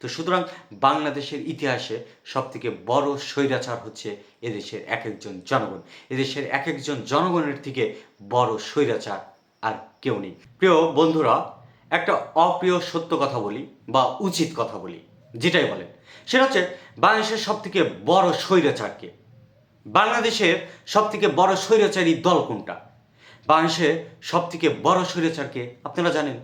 তো সুতরাং বাংলাদেশের ইতিহাসে সবথেকে বড় স্বৈরাচার হচ্ছে এদেশের এক একজন জনগণ। এদেশের এক একজন জনগণের থেকে বড় স্বৈরাচার আর কেউ নেই। প্রিয় বন্ধুরা, একটা অপ্রিয় সত্য কথা বলি বা উচিত কথা বলি, যেটাই বলেন। সেটা হচ্ছে বাংলাদেশের সবথেকে বড় স্বৈরাচারকে বাংলাদেশের সবথেকে বড় স্বৈরাচারী দল কোনটা? বাংলাদেশের সবথেকে বড় স্বৈরাচারকে আপনারা জানেন?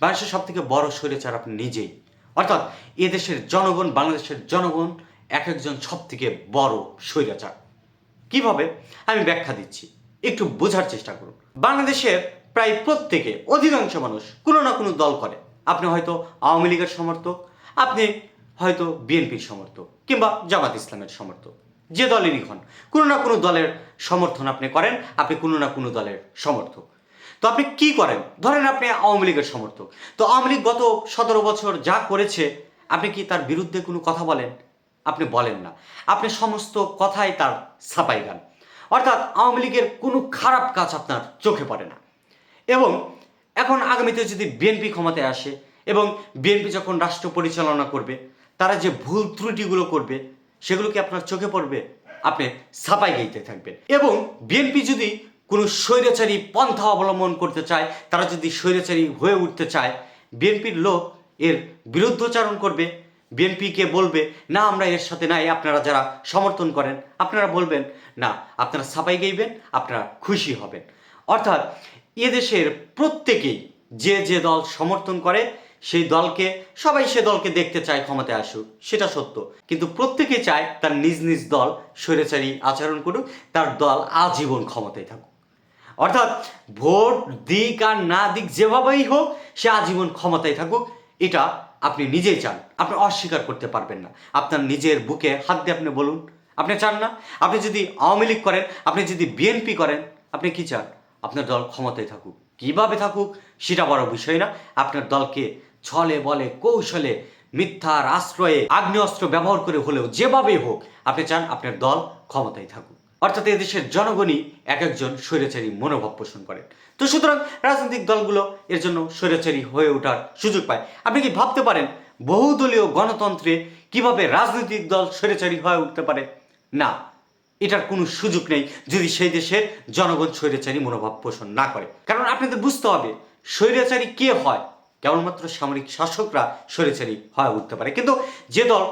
বাংলাদেশের সবথেকে বড় স্বৈরাচার আপনি নিজেই। অর্থাৎ এদেশের জনগণ, বাংলাদেশের জনগণ এক একজন সবথেকে বড় স্বৈরাচার। কীভাবে? আমি ব্যাখ্যা দিচ্ছি। একটু বোঝার চেষ্টা করুন। বাংলাদেশের প্রায় প্রত্যেকে অধিকাংশ মানুষ কোনো না কোনো দল করে। আপনি হয়তো আওয়ামী লীগের সমর্থক, আপনি হয়তো বিএনপির সমর্থক কিংবা জামাত ইসলামের সমর্থক। যে দলেরই হন কোনো না কোনো দলের সমর্থন আপনি করেন, আপনি কোনো না কোনো দলের সমর্থক। তো আপনি কি করেন? ধরেন আপনি আওয়ামী লীগের সমর্থক। তো আওয়ামী লীগ গত সতেরো বছর যা করেছে, আপনি কি তার বিরুদ্ধে কোনো কথা বলেন? আপনি বলেন না। আপনি সমস্ত কথাই তার ছাপাই গান অর্থাৎ আওয়ামী লীগের কোনো খারাপ কাজ আপনার চোখে পড়ে না। এবং এখন আগামীতে যদি বিএনপি ক্ষমতায় আসে এবং বিএনপি যখন রাষ্ট্র পরিচালনা করবে, তারা যে ভুল ত্রুটিগুলো করবে, সেগুলো কি আপনার চোখে পড়বে? আপনি ছাপাই গাইতে থাকবেন। এবং বিএনপি যদি কোনো স্বৈরাচারী পন্থা অবলম্বন করতে চায়, তারা যদি স্বৈরাচারী হয়ে উঠতে চায়, বিএনপির লোক এর বিরুদ্ধচারণ করবে, বিএনপিকে বলবে, না, আমরা এর সাথে নাই, আপনারা যারা সমর্থন করেন, আপনারা বলবেন, না, আপনারা ছাপাই গাইবেন, আপনারা খুশি হবেন। অর্থাৎ এদেশের প্রত্যেকেই যে যে দল সমর্থন করে, সেই দলকে, সবাই সে দলকে দেখতে চায়, ক্ষমতায় আসুক, সেটা সত্য। কিন্তু প্রত্যেকে চায় তার নিজ নিজ দল স্বৈরাচারী আচরণ করুক, তার দল আজীবন ক্ষমতায় থাকুক। অর্থাৎ ভোট দিক আর না দিক যেভাবেই হোক, সে আজীবন ক্ষমতায় থাকুক, এটা আপনি নিজেই চান। আপনি অস্বীকার করতে পারবেন না। আপনার নিজের বুকে হাত দিয়ে আপনি বলুন। আপনি চান না? আপনি যদি আওয়ামী লীগ করেন, আপনি যদি বিএনপি করেন, আপনি কি চান? আপনার দল ক্ষমতায় থাকুক। কীভাবে থাকুক, সেটা বড় বিষয় না। আপনার দলকে ছলে বলে, কৌশলে, মিথ্যার আশ্রয়ে, আগ্নেয়াস্ত্র ব্যবহার করে হলেও যেভাবেই হোক, আপনি চান আপনার দল ক্ষমতায় থাকুক। অর্থাৎ এদেশের জনগণই এক একজন স্বৈরাচারী মনোভাব পোষণ করেন। তো সুতরাং রাজনৈতিক দলগুলো এর জন্য স্বৈরাচারী হয়ে ওঠার সুযোগ পায়। আপনি কি ভাবতে পারেন বহুদলীয় গণতন্ত্রে কীভাবে রাজনৈতিক দল স্বৈরাচারী হয়ে উঠতে পারে? না, এটার কোনো সুযোগ নেই যদি সেই দেশের জনগণ স্বৈরাচারী মনোভাব পোষণ না করে। কারণ আপনাদের বুঝতে হবে, স্বৈরাচারী কে হয়? কেবলমাত্র সামরিক শাসকরা স্বৈরাচারী হয়ে উঠতে পারে। কিন্তু যে দল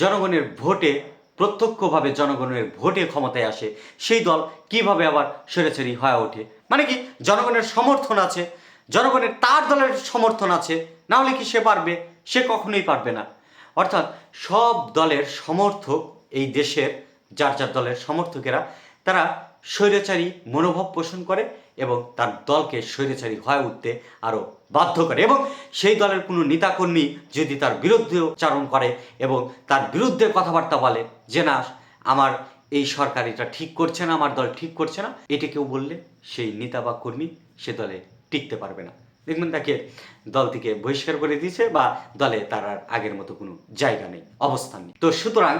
জনগণের ভোটে প্রত্যক্ষভাবে জনগণের ভোটে ক্ষমতায় আসে, সেই দল কীভাবে আবার স্বৈরাচারী হয়ে ওঠে? মানে কি, জনগণের সমর্থন আছে, জনগণের তার দলের সমর্থন আছে, না হলে কি সে পারবে? সে কখনোই পারবে না। অর্থাৎ সব দলের সমর্থক এই দেশের, যার যার দলের সমর্থকেরা, তারা স্বৈরাচারী মনোভাব পোষণ করে এবং তার দলকে স্বৈরাচারী হয়ে উঠতে আরও বাধ্য করে। এবং সেই দলের কোনো নেতাকর্মী যদি তার বিরুদ্ধে উচ্চারণ করে এবং তার বিরুদ্ধে কথাবার্তা বলে যে, না, আমার এই সরকার এটা ঠিক করছে না, আমার দল ঠিক করছে না, এটা কেউ বললে সেই নেতা বা কর্মী সে দলে টিকতে পারবে না। দেখবেন তাকে দল থেকে বহিষ্কার করে দিয়েছে বা দলে তার আর আগের মতো কোনো জায়গা নেই, অবস্থান নেই। তো সুতরাং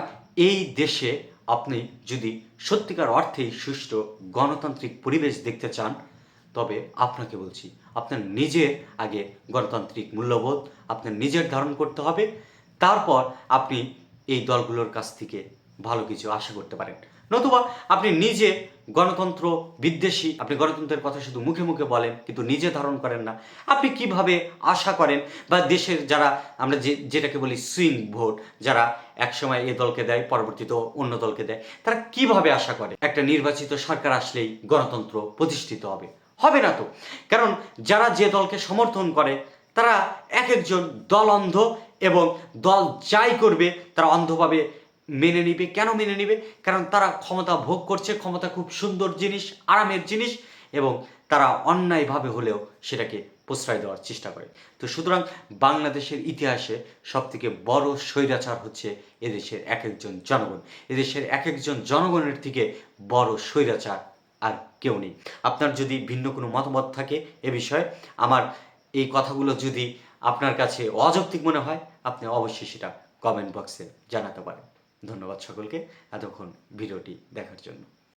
এই দেশে আপনি যদি সত্যিকার অর্থেই সুষ্ঠু গণতান্ত্রিক পরিবেশ দেখতে চান, তবে আপনাকে বলছি, আপনার নিজের আগে গণতান্ত্রিক মূল্যবোধ, আপনার নিজের ধারণ করতে হবে। তারপর আপনি এই দলগুলোর কাছ থেকে ভালো কিছু আশা করতে পারেন। নতুবা আপনি নিজে গণতন্ত্র বিদ্বেষী, আপনি গণতন্ত্রের কথা শুধু মুখে মুখে বলেন, কিন্তু নিজে ধারণ করেন না। আপনি কীভাবে আশা করেন বা দেশের যারা, আমরা যে, যেটাকে বলি সুইং ভোট, যারা একসময় এ দলকে দেয়, পরবর্তীতে অন্য দলকে দেয়, তারা কীভাবে আশা করে? একটা নির্বাচিত সরকার আসলেই গণতন্ত্র প্রতিষ্ঠিত হবে। হবে না তো। কারণ যারা যে দলকে সমর্থন করে, তারা এক একজন দল অন্ধ এবং দল যাই করবে, তারা অন্ধভাবে মেনে নিবে। কেন মেনে নিবে? কারণ তারা ক্ষমতা ভোগ করছে, ক্ষমতা খুব সুন্দর জিনিস, আরামের জিনিস এবং তারা অন্যায়ভাবে হলেও সেটাকে প্রশ্রয় দেওয়ার চেষ্টা করে। তো সুতরাং বাংলাদেশের ইতিহাসে সবথেকে বড় স্বৈরাচার হচ্ছে এদেশের এক একজন জনগণ। এদেশের এক একজন জনগণের থেকে বড় স্বৈরাচার আর কেউ নেই। আপনার যদি ভিন্ন কোনো মতামত থাকে এ বিষয়ে, আমার এই কথাগুলো যদি আপনার কাছে অযৌক্তিক মনে হয়, আপনি অবশ্যই সেটা কমেন্ট বক্সে জানাতে পারেন। ধন্যবাদ সকলকে। এতক্ষণ ভিডিওটি দেখার জন্য।